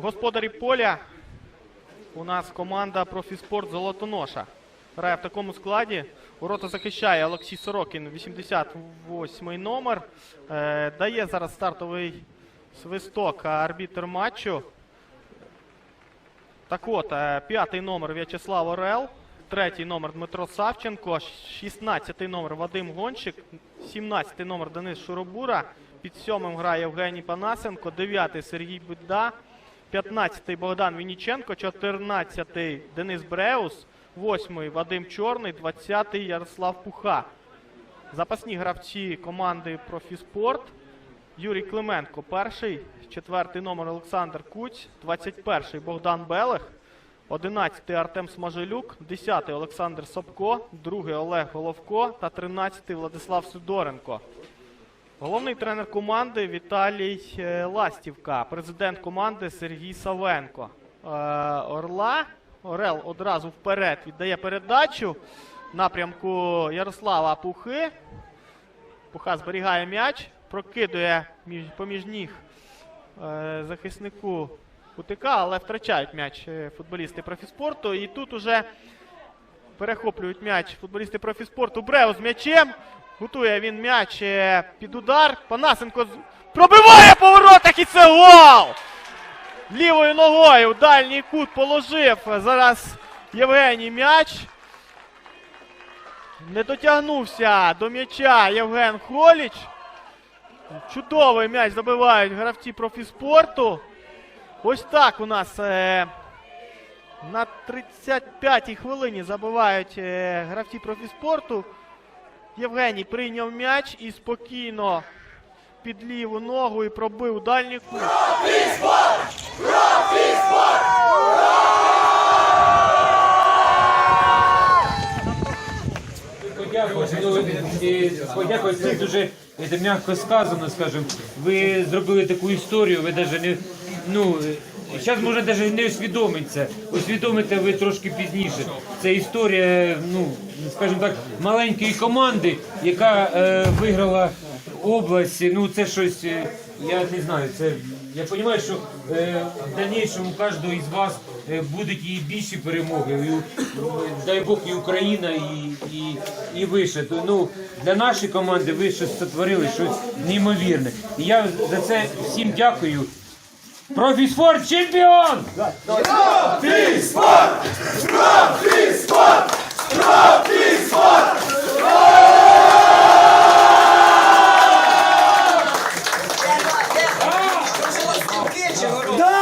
Господарі поля у нас команда Профіспорт Золотоноша. Грає в такому складі. Ворота захищає Олексій Сорокін, 88-й номер. Е, дає зараз стартовий свисток арбітр матчу. Так от, е, п'ятий номер В'ячеслав Орел, третій номер Дмитро Савченко, 16-й номер Вадим Гонщик, 17-й номер Денис Шуробура, під сьомим грає Євгеній Панасенко, 9-й Сергій Будда, 15-й Богдан Вініченко, 14-й Денис Бреус, 8-й Вадим Чорний, 20-й Ярослав Пуха. Запасні гравці команди Профіспорт. Юрій Клименко перший, четвертий номер Олександр Куць, 21-й Богдан Белех, 11-й Артем Смажелюк, 10-й Олександр Собко, 2-й Олег Головко та 13-й Владислав Сидоренко. Головний тренер команди Віталій е, Ластівка, президент команди Сергій Савенко. Е, Орла Орел одразу вперед віддає передачу напрямку Ярослава Пухи. Пуха зберігає м'яч, прокидує поміж ніг е, захиснику Кутика, але втрачають м'яч футболісти профіспорту. І тут уже перехоплюють м'яч футболісти профіспорту. Бреус з м'ячем. Готує він м'яч е, під удар. Панасенко пробиває по воротах і це гол! Лівою ногою дальній кут положив зараз Євгеній м'яч. Не дотягнувся до м'яча Євген Холіч. Чудовий м'яч забивають гравці профіспорту. Ось так у нас е, на 35-й хвилині забивають е, гравці профіспорту. Євгеній прийняв м'яч і спокійно під ліву ногу і пробив у дальній подякувати, це дуже м'яко сказано, скажімо. Ви зробили таку історію, ви навіть не. Ну, зараз може навіть не усвідомити це. Усвідомите ви трошки пізніше. Це історія, ну, скажімо так, маленької команди, яка е, виграла область. Ну, це щось, е, я не знаю, це. Я розумію, що е, в дальнейшому кожного із вас е, будуть і більші перемоги. І, дай Бог, і Україна, і, і, і вище. То, Ну, для нашої команди ви щось сотворили, щось неймовірне. І я за це всім дякую. Профіспорт чемпіон! Профіспорт! Профіспорт! Профіспорт! Да!